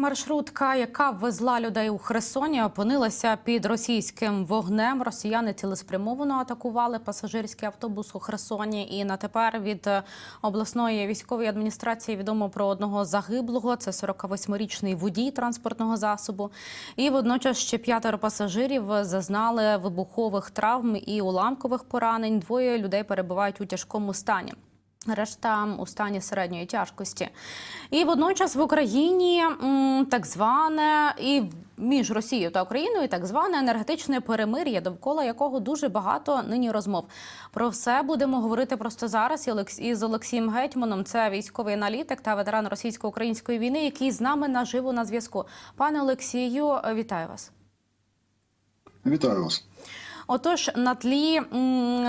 Маршрутка, яка везла людей у Херсоні, опинилася під російським вогнем. Росіяни цілеспрямовано атакували пасажирський автобус у Херсоні. І на тепер від е, обласної військової адміністрації відомо про одного загиблого. Це 48-річний водій транспортного засобу. І водночас ще п'ятеро пасажирів зазнали вибухових травм і уламкових поранень. Двоє людей перебувають у тяжкому стані. Решта у стані середньої тяжкості, і водночас в Україні так зване і між Росією та Україною так зване енергетичне перемир'я, довкола якого дуже багато нині розмов. Про все будемо говорити просто зараз. Із Олексієм Гетьманом. Це військовий аналітик та ветеран російсько-української війни, який з нами наживо на зв'язку. Пане Олексію, вітаю вас. Вітаю вас. Отож, на тлі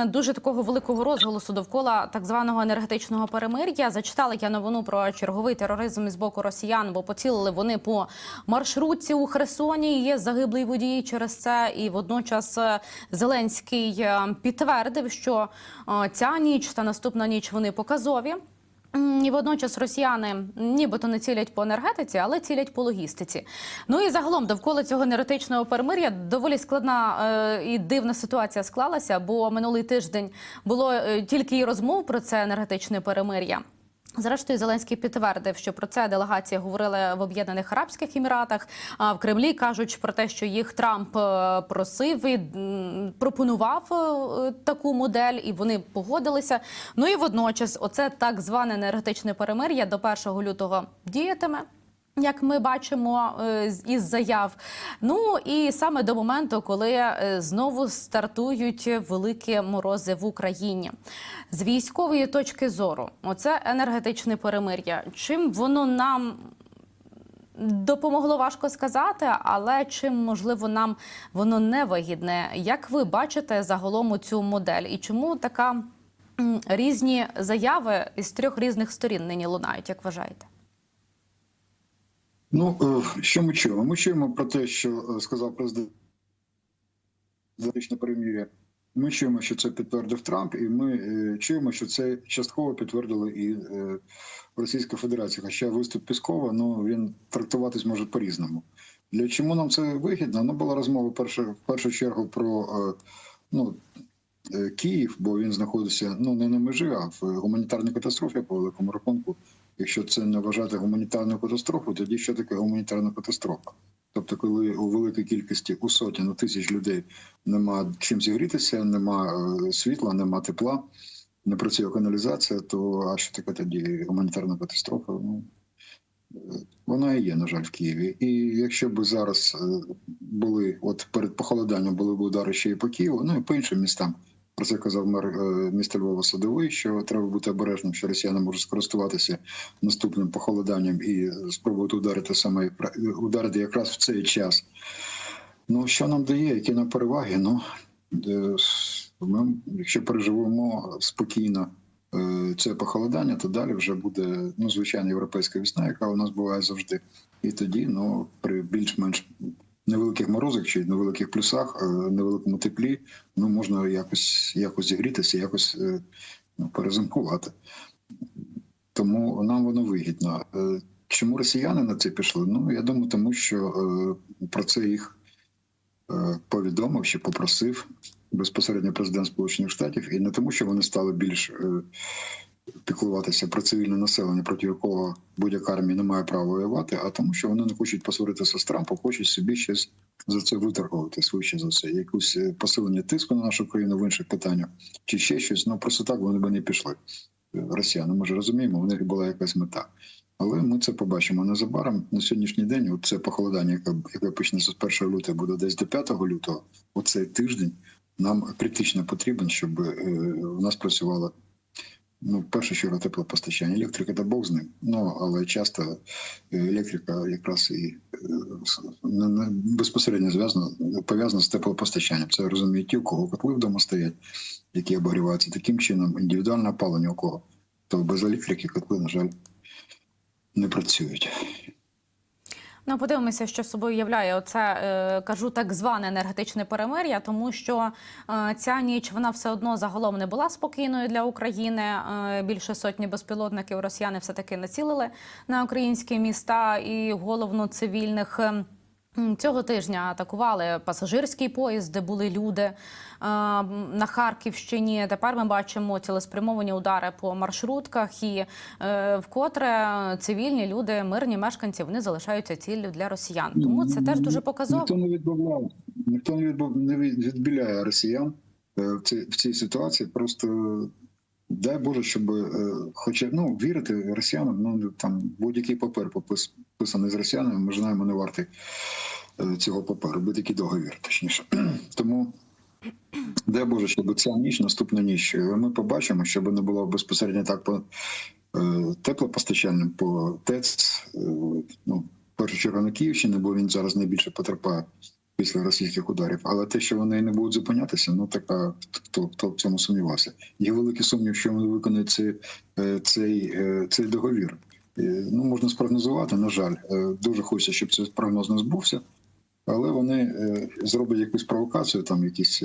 дуже такого великого розголосу довкола так званого енергетичного перемир'я зачитала я новину про черговий тероризм з боку росіян, бо поцілили вони по маршрутці у Херсоні. Є загиблий водій через це. І водночас е, Зеленський е, підтвердив, що е, ця ніч та наступна ніч вони показові. І водночас росіяни нібито не цілять по енергетиці, але цілять по логістиці. Ну і загалом довкола цього енергетичного перемир'я доволі складна е, і дивна ситуація склалася, бо минулий тиждень було е, тільки і розмов про це енергетичне перемир'я. Зрештою, Зеленський підтвердив, що про це делегація говорила в Об'єднаних Арабських Еміратах. А в Кремлі кажуть про те, що їх Трамп е, просив і пропонував е, таку модель, і вони погодилися. Ну і водночас, оце так зване енергетичне перемир'я до 1 лютого діятиме. Як ми бачимо е, із заяв, ну і саме до моменту, коли е, знову стартують великі морози в Україні, з військової точки зору, оце енергетичне перемир'я. Чим воно нам допомогло важко сказати, але чим можливо нам воно не вигідне? Як ви бачите загалом цю модель, і чому така різні заяви із трьох різних сторін нині лунають, як вважаєте? Ну е, що ми чуємо? Ми чуємо про те, що е, сказав президент Зарічне перемір'я. Ми чуємо, що це підтвердив Трамп, і ми е, чуємо, що це частково підтвердили і Російська Федерація. Хоча виступ Піскова, ну він трактуватись може по-різному. Для чому нам це вигідно? Ну була розмова перше, в першу чергу про ну, Київ, бо він знаходиться ну не на межі, а в гуманітарній катастрофі по великому рахунку. Якщо це не вважати гуманітарною катастрофою, тоді що таке гуманітарна катастрофа? Тобто, коли у великій кількості у сотень у тисяч людей нема чим зігрітися, нема е, світла, нема тепла, не працює каналізація, то а що таке тоді гуманітарна катастрофа? Ну е, вона і є, на жаль, в Києві. І якщо б зараз е, були, от перед похолоданням були б удари ще і по Києву, ну і по іншим містам. Про це казав мер е, міста Львова Садовий, що треба бути обережним, що росіяни можуть скористуватися наступним похолоданням і спробувати ударити саме ударити якраз в цей час. Ну що нам дає, які нам переваги? Ну е, ми, якщо переживемо спокійно е, це похолодання, то далі вже буде ну звичайна європейська весна, яка у нас буває завжди. І тоді, ну при більш-менш невеликих морозах чи невеликих плюсах, е, невеликому теплі, ну можна якось якось зігрітися, якось е, ну, перезимкувати. Тому нам воно вигідно. Е, Чому росіяни на це пішли? Ну я думаю, тому що про це їх повідомив чи попросив безпосередньо президент Сполучених Штатів, і не тому, що вони стали більш піклуватися про цивільне населення, проти якого будь-яка армія не має права воювати, а тому, що вони не хочуть посваритися з Трампом, хочуть собі щось за це виторгувати, швидше за все, якусь е, посилення тиску на нашу країну в інших питаннях, чи ще щось. Ну просто так вони би не пішли. Е, Росіяни, ми ж розуміємо, у них була якась мета. Але ми це побачимо незабаром на сьогоднішній день. От це похолодання, яке, яке почнеться з 1 лютого, буде десь до 5 лютого. Оцей тиждень нам критично потрібен, щоб е, у нас працювало ну, в першу чергу теплопостачання. Електрика та Бог з ним. Ну але часто е, електрика якраз і е, безпосередньо зв'язана пов'язана з теплопостачанням. Це розуміють ті, у кого котли вдома стоять, які обогріваються таким чином, індивідуальне опалення у кого. То без електрики котли, на жаль, не працюють. Ну, подивимося, що собою являє оце, е, кажу, так зване енергетичне перемир'я, тому що е, ця ніч вона все одно загалом не була спокійною для України. Е, більше сотні безпілотників росіяни все таки націлили на українські міста і головно цивільних. е, М, Цього тижня атакували пасажирський поїзд, де були люди е, на Харківщині. Тепер ми бачимо цілеспрямовані удари по маршрутках, і е, вкотре цивільні люди, мирні мешканці, вони залишаються ціллю для росіян. Тому це теж дуже показово. Ніхто не відбавляє, ніхто не відбіляє росіян е, в цій ситуації. Просто дай Боже, щоб е, хоча ну вірити росіянам, ну там будь-який папер підписаний з росіянами, ми знаємо, не вартий е, цього паперу, будь-який договір, точніше. Тому. Дай Боже, щоб ця ніч, наступна ніч, е, ми побачимо, щоб не було безпосередньо так по теплопостачальним, по ТЕЦ, ну, в першу чергу на Київщині, бо він зараз найбільше потерпає після російських ударів. Але те, що вони не будуть зупинятися, ну така хто, хто в цьому сумнівався. Є великий сумнів, що вони виконують цей, е, цей, е, цей договір. Е, Ну, можна спрогнозувати, на жаль. Дуже хочеться, щоб цей прогноз не збувся, але вони зроблять якусь провокацію, там якісь.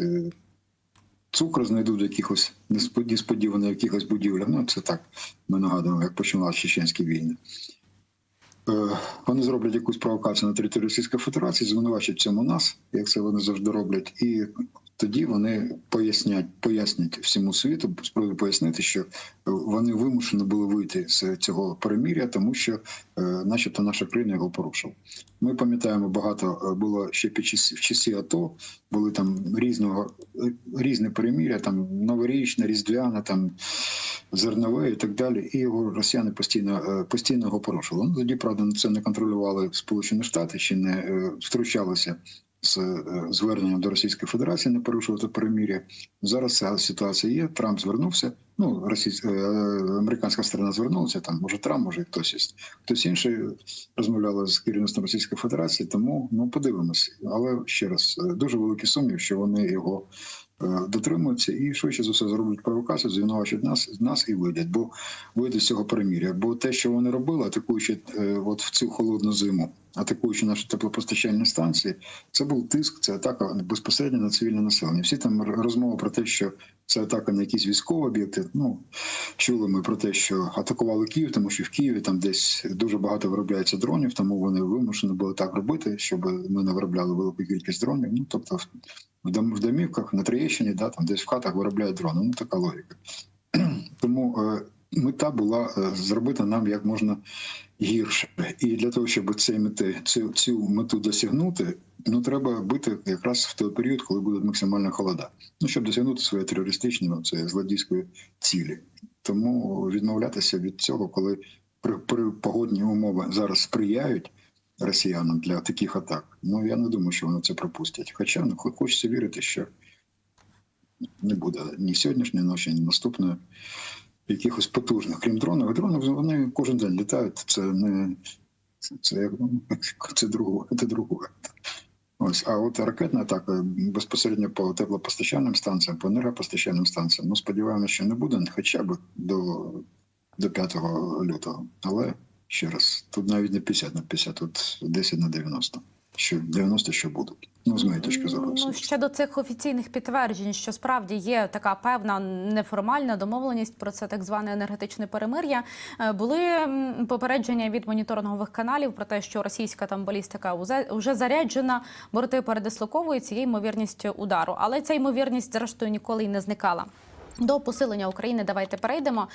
Цукор знайдуть якихось неспод- несподівано якихось будівлях. Ну, це так ми нагадуємо, як починалися чеченські війни. Е, Вони зроблять якусь провокацію на території Російської Федерації, звинувачать в цьому нас, як це вони завжди роблять, і тоді вони пояснять, пояснять всьому світу, спробують пояснити, що вони вимушені були вийти з цього переміря, тому що, е, начебто, наша країна його порушила. Ми пам'ятаємо, багато е, було ще під час в часі АТО, були там різного е, різне переміря, там новорічне, різдвяне, там зернове і так далі. І його росіяни постійно е, постійно його порушували. Ну тоді правда це не контролювали Сполучені Штати, чи не е, втручалися з е, зверненням до Російської Федерації не порушувати переміря. Зараз ця ситуація є. Трамп звернувся. Ну, російська американська сторона звернулася. Там може Трамп, може хтось із хтось інший розмовляли з керівництвом Російської Федерації. Тому ну подивимось. Але ще раз е, дуже великий сумнів, що вони його е, дотримуються і швидше за все зроблять провокацію, звинувачують нас нас і вийдуть, бо вийдуть з цього переміря. Бо те, що вони робили, атакуючи е, от в цю холодну зиму, атакуючи наші теплопостачальні станції, це був тиск, це атака безпосередньо на цивільне населення. Всі там розмови про те, що це атака на якісь військові об'єкти. Ну чули ми про те, що атакували Київ, тому що в Києві там десь дуже багато виробляється дронів, тому вони вимушені були так робити, щоб ми не виробляли велику кількість дронів. Ну тобто в- в домівках на Троєщині, да, там десь в хатах виробляють дрони. Ну така логіка. Тому е, мета була е, зробити нам як можна гірше. І для того, щоб ці мети, цю, цю мету досягнути, ну треба бити якраз в той період, коли буде максимальна холода. Ну щоб досягнути своєї терористичної, ну, це злодійської цілі. Тому відмовлятися від цього, коли при, при погодні умови зараз сприяють росіянам для таких атак. Ну я не думаю, що вони це пропустять. Хоча ну, хо- хочеться вірити, що не буде ні сьогоднішньої ночі, ні наступної якихось потужних, крім дронів. Дрони вони кожен день літають. Це не це, як, це друге, це друге. Ось, а от ракетна атака безпосередньо по теплопостачальним станціям, по енергопостачальним станціям. Ну, сподіваємося, що не буде хоча б до, до 5 лютого. Але ще раз, тут навіть не 50 на 50, тут 10 на 90. Що 90 що будуть. Ну, з моєї точки зору. Ну, ще до цих офіційних підтверджень, що справді є така певна неформальна домовленість про це так зване енергетичне перемир'я. Е, Були попередження від моніторингових каналів про те, що російська там балістика вже заряджена, борти передислоковуються, є ймовірність удару. Але ця ймовірність, зрештою, ніколи й не зникала. До посилення України давайте перейдемо.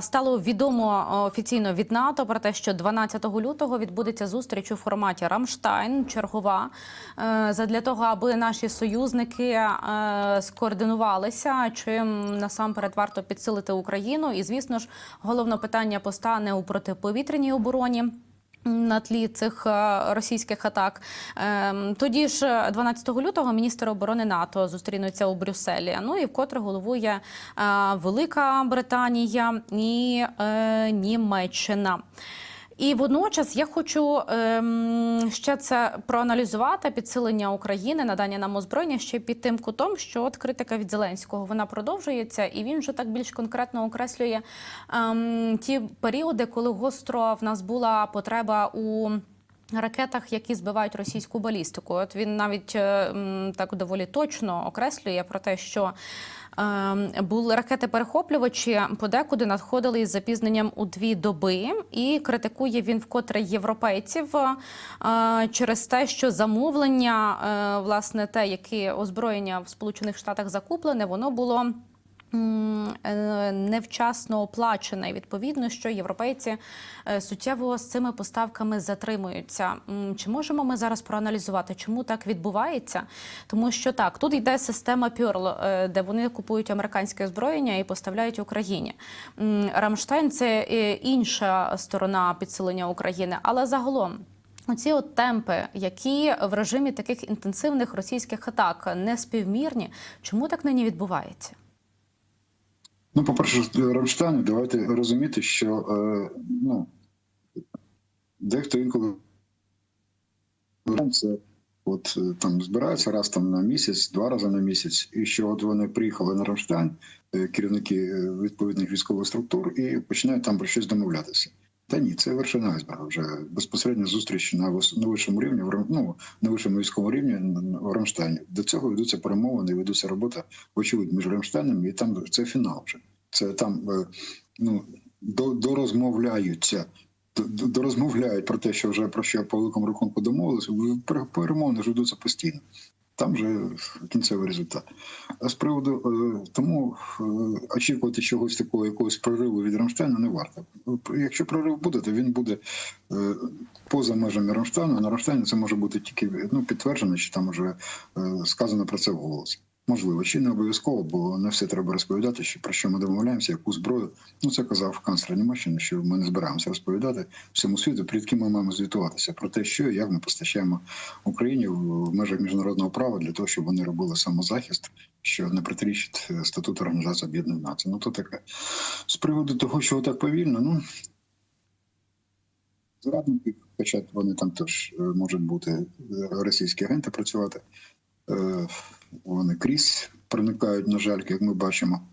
Стало відомо офіційно від НАТО про те, що 12 лютого відбудеться зустріч у форматі Рамштайн, чергова, е, задля того, аби наші союзники е, скоординувалися. Чим насамперед варто підсилити Україну. І звісно ж, головне питання постане у протиповітряній обороні. На тлі цих е, російських атак Ем, тоді ж, е, 12 лютого, міністр оборони НАТО зустрінуться у Брюсселі. Ну і вкотре головує е, Велика Британія і е, Німеччина. І водночас я хочу ем, ще це проаналізувати підсилення України, надання нам озброєння ще під тим кутом, що от критика від Зеленського вона продовжується, і він вже так більш конкретно окреслює ем, ті періоди, коли гостро в нас була потреба у Ракетах, які збивають російську балістику, от він навіть е, так доволі точно окреслює про те, що були ракети-перехоплювачі подекуди надходили із запізненням у дві доби, і критикує він вкотре європейців е, через те, що замовлення, е, власне, те, яке озброєння в Сполучених Штатах закуплене, воно було. Е, Невчасно оплачене. І відповідно, що європейці е, суттєво з цими поставками затримуються. Чи можемо ми зараз проаналізувати, чому так відбувається? Тому що так, тут йде система Pearl, е, де вони купують американське озброєння і поставляють Україні. Рамштайн це інша сторона підсилення України, але загалом. Оці от темпи, які в режимі таких інтенсивних російських атак не співмірні, чому так нині відбувається? Ну, по-перше, Рамштайн, давайте розуміти, що е, ну, дехто інколи це от е, там збираються раз там на місяць, два рази на місяць, і що от вони приїхали на Рамштайн, е, керівники е, відповідних військових структур, і починають там про щось домовлятися. Та ні, це вершина айсберга. Вже безпосередня зустріч на вищому рівні, ну, на вищому військовому рівні в Рамштайні. До цього ведуться перемовини, ведуться робота, очевидь, між Рамштайном і там це фінал вже. Це там е, ну, дорозмовляються. до- до- Дорозмовляють про те, що вже про що по великому рахунку домовилися. Пер- Перемовини ж ведуться постійно. Там вже кінцевий результат. А з приводу е, тому е, очікувати чогось такого, якогось прориву від Рамштайну не варто. Якщо прорив буде, то він буде е, поза межами Рамштайну. На Рамштайні це може бути тільки ну, підтверджено, чи там вже сказано про це вголос. Можливо, чи не обов'язково, бо не все треба розповідати, що про що ми домовляємося, яку зброю. Ну це казав канцлер Німеччини, що ми не збираємося розповідати всьому світу, перед ким ми маємо звітуватися про те, що і як ми постачаємо Україні в межах міжнародного права для того, щоб вони робили самозахист, що не протирічить е, статуту Організації Об'єднаних Націй. Ну то таке з приводу того, що так повільно, ну зрадники, хоча вони там теж е, можуть бути е, російські агенти працювати. Е, Вони крізь проникають, на жаль, як ми бачимо.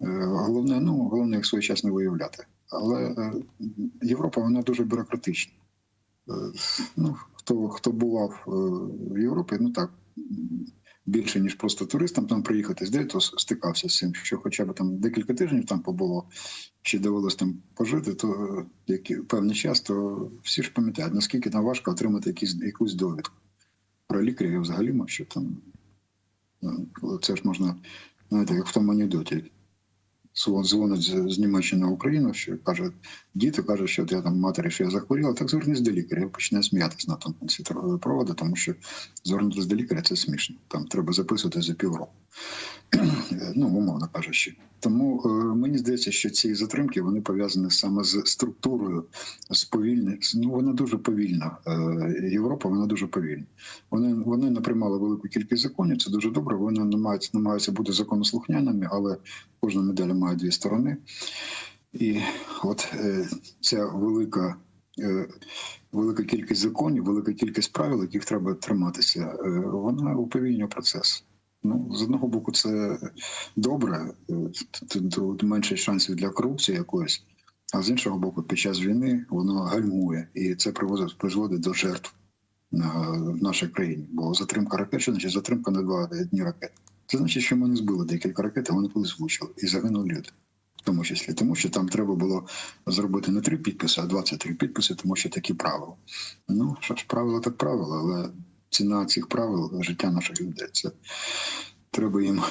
Е, Головне, ну головне їх своєчасно виявляти. Але е, Європа вона дуже бюрократична. Ну, хто хто бував в Європі, ну так більше ніж просто туристам там приїхати, де то стикався з цим, що хоча б там декілька тижнів там побуло, чи довелось там пожити, то які певний час, то всі ж пам'ятають, наскільки там важко отримати якісь якусь довідку про лікарів взагалі, що там ну, це ж можна, знаєте, як в тому анекдоті. Дзвонить з, Німеччини в Україну, що каже, діти кажуть, що я там матері, що я захворіла, так звернись до лікаря. Я починаю сміятися на тому кінці проводи, тому що звернутися до лікаря це смішно. Там треба записувати за півроку. ну, умовно кажучи. Тому е, мені здається, що ці затримки вони пов'язані саме з структурою, з повільним. Ну вона дуже повільна. Е, Європа вона дуже повільна. Вони вони не приймали велику кількість законів. Це дуже добре. Вони намагаються намагаються бути законослухняними, але кожна медаль має дві сторони. І от е, ця велика. Велика кількість законів, велика кількість правил, яких треба триматися, вона уповільнює процес. Ну, з одного боку, це добре, е, тут менше шансів для корупції якоїсь, а з іншого боку, під час війни воно гальмує, і це приводить призводить до жертв в нашій країні. Бо затримка ракет, що значить затримка на два дні ракет. Це значить, що ми не збили декілька ракет, а вони колись влучили і загинули люди. В тому числі, тому що там треба було зробити не три підписи, а 23 підписи, тому що такі правила. Ну, що ж, правила так правила, але ціна цих правил життя наших людей. Це треба їм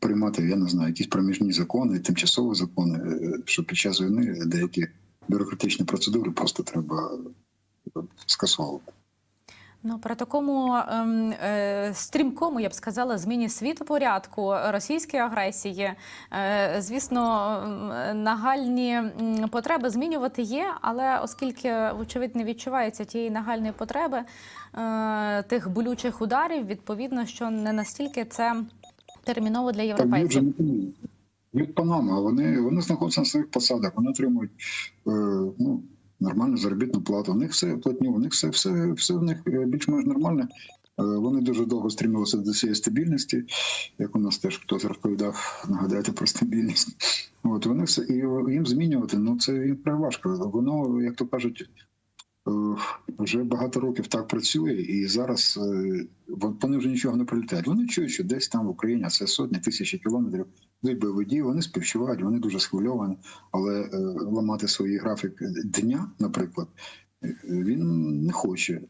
приймати, я не знаю, якісь проміжні закони, тимчасові закони, е, що під час війни деякі бюрократичні процедури просто треба е, скасовувати. Ну, при такому ем, е, стрімкому, я б сказала, зміні світопорядку російської агресії, е, звісно, нагальні потреби змінювати є, але оскільки, вочевидь, не відчувається тієї нагальної потреби е, тих болючих ударів, відповідно, що не настільки це терміново для європейців. не по ним. Б'ють по нам, а вони, вони знаходяться на своїх посадах, вони отримують е, ну, нормальну заробітну плату. У них все платню, у них все, все, все в них е, більш-менш нормально. Е, Вони дуже довго стрімилися до цієї стабільності, як у нас теж хтось розповідав, нагадайте про стабільність. От вони все і їм змінювати. Ну це їм важко. Воно, як то кажуть, вже багато років так працює, і зараз е, вони вже нічого не прилітають. Вони чують, що десь там в Україні а це сотні тисячі кілометрів бойові дії, вони співчувають, вони дуже схвильовані, але е, ламати свій графік дня, наприклад, е, він не хоче.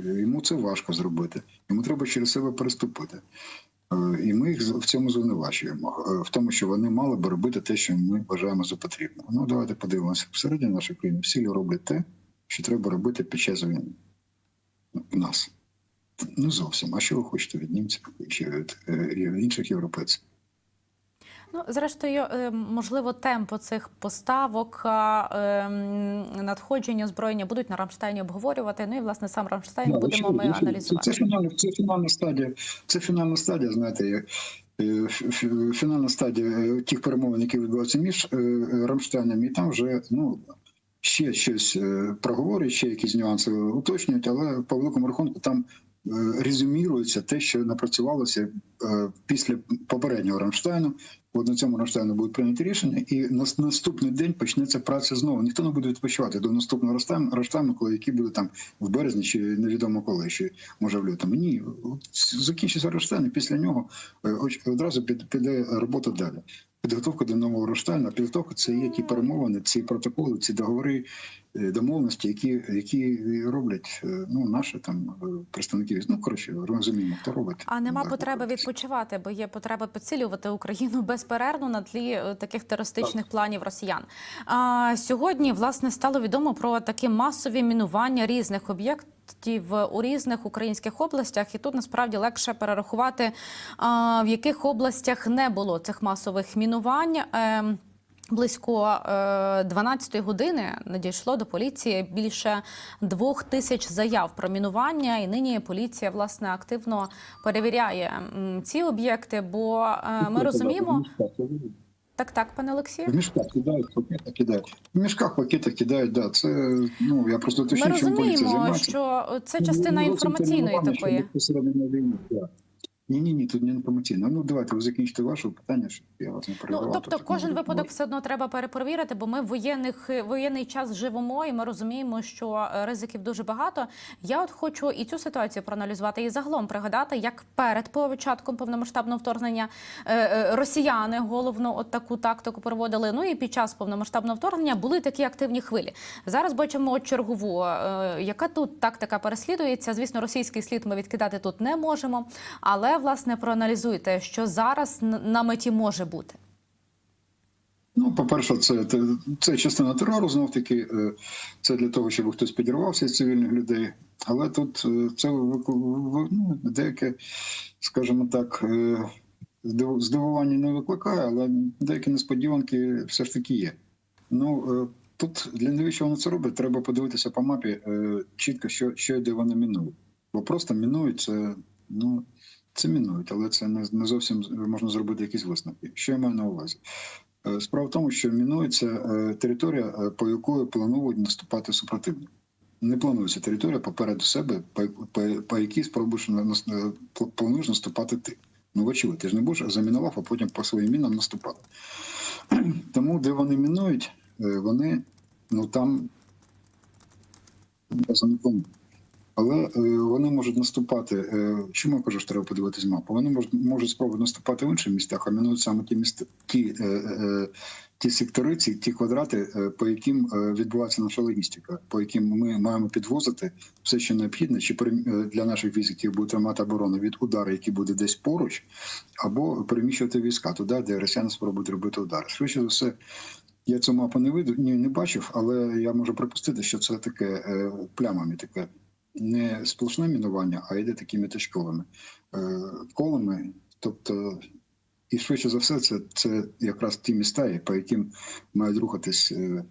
Е, Йому це важко зробити. Йому треба через себе переступити. Е, І ми їх в цьому звинувачуємо, е, в тому, що вони мали би робити те, що ми вважаємо за потрібне. Ну давайте подивимося. Всередині нашої країни всі роблять те, що треба робити під час війни. В нас. Не зовсім. А що ви хочете від німців чи від е, інших європейців? Ну, зрештою, е, можливо, темпо цих поставок, ем, надходження озброєння будуть на Рамштайні обговорювати. Ну і власне сам Рамштайн Да, будемо ми аналізувати. Це, це, фінальна, це фінальна стадія. Це фінальна стадія, знаєте, е, фінальна стадія тих перемовин, які відбуваються між Рамштайном, і там вже ну. Ще щось е, проговорюють, ще якісь нюанси уточнюють, але по великому рахунку там е, резюмірується те, що напрацювалося е, після попереднього Рамштайну. От на цьому Рамштайну будуть прийняті рішення, і на наступний день почнеться праця знову. Ніхто не буде відпочивати до наступного Рамштайну, коли який буде там в березні чи невідомо коли, ще може в лютому. Ні, закінчиться Рамштайн, і після нього одразу під- піде робота далі. Підготовка до нового Рамштайну. А підготовка це є ті перемовини, ці протоколи, ці договори, е, домовленості, які, які роблять е, ну, наші там е, представники. Ну коротше, розуміємо, хто робить. А нема Так, потреби відпочивати, бо є потреба підсилювати Україну безперервно на тлі таких терористичних планів росіян. А сьогодні власне стало відомо про такі масові мінування різних об'єктів. У різних українських областях, і тут насправді легше перерахувати, в яких областях не було цих масових мінувань. Ем, Близько е, 12-ї години надійшло до поліції більше двох тисяч заяв про мінування, і нині поліція власне активно перевіряє ці об'єкти. Бо е, ми розуміємо, так, так, пане Олексію. В мішках кидають, в пакетах кидають. В мішках, пакетах кидають, да. Це ну я просто Ми точніше, чим розуміємо, що це частина Ну, зовсім інформаційної такої. безпосередньо на да. Ні, ні, ні, тут не інформаційно. Ну давайте ви закінчите ваше питання, щоб я вас не Ну тобто, тут кожен випадок все одно треба перепровірити, бо ми в воєнних воєнний час живемо, і ми розуміємо, що е, ризиків дуже багато. Я от хочу і цю ситуацію проаналізувати і загалом пригадати, як перед початком повномасштабного вторгнення е, е, росіяни головно от таку тактику проводили. Ну і під час повномасштабного вторгнення були такі активні хвилі. Зараз бачимо чергову, яка тут тактика переслідується. Звісно, російський слід ми відкидати тут не можемо, але власне проаналізуйте, що зараз на меті може бути. Ну, по-перше, це, це, частина терору, знов таки. е, Це для того, щоб хтось підірвався з цивільних людей. Але тут е, це ну, деяке, скажімо так, е, здивування не викликає, але деякі несподіванки все ж таки є. Ну, тут для навіщо вони це роблять, треба подивитися по мапі чітко, що, що і де вони мінують. Бо просто мінують це, ну, це мінують, але це не, не зовсім можна зробити якісь висновки. Що я маю на увазі? Е, Справа в тому, що мінується е, територія, е, по якої планують наступати супротивник. Не планується територія попереду себе, по, по, по якій спробуєш плануєш наступати ти. Ну, вочевидь, ти ж не будеш замінував, а потім по своїм мінам наступати. Тому, де вони мінують, вони ну там. Але е, вони можуть наступати. Е, чому я кажу, що треба подивитись мапу? Вони можуть, можуть спробувати наступати в інших містах, а мінують саме ті міста, ті, е, е, ті сектори, ці ті квадрати, е, по яким е, відбувається наша логістика, по яким ми маємо підвозити все, що необхідне, чи е, для наших військ, які будуть тримати оборону від удару, який буде десь поруч, або переміщувати війська туди, де росіяни спробують робити удари. Швидше за все. Я цю мапу не виду, ні, не бачив, але я можу припустити, що це таке е, плямами, таке не сплошне мінування, а йде такими точковими е, колами. Тобто, і швидше за все, це, це якраз ті міста, по яким мають рухатись е,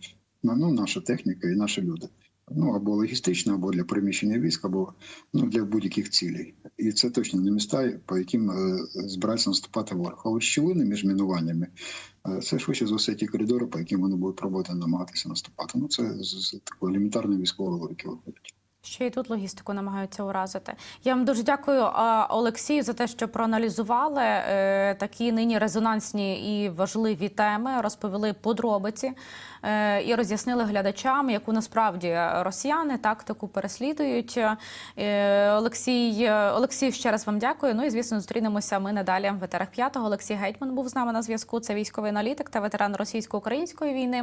ну, наша техніка і наші люди. Ну або логістично, або для переміщення військ, або ну для будь-яких цілей. І це точно не міста, по яким е, збирається наступати ворог. А ось щілини між мінуваннями е, це швидше за все ті коридори, по яким вони будуть пробувати намагатися наступати. Ну це з, з такої елементарної військової логіки виходить. Ще й тут логістику намагаються уразити. Я вам дуже дякую, Олексію, за те, що проаналізували е, такі нині резонансні і важливі теми, розповіли подробиці е, і роз'яснили глядачам, яку насправді росіяни тактику переслідують. Е, Олексій, Олексій, ще раз вам дякую. Ну і звісно, зустрінемося ми надалі в етерах п'ятого. Олексій Гетьман був з нами на зв'язку. Це військовий аналітик та ветеран російсько-української війни.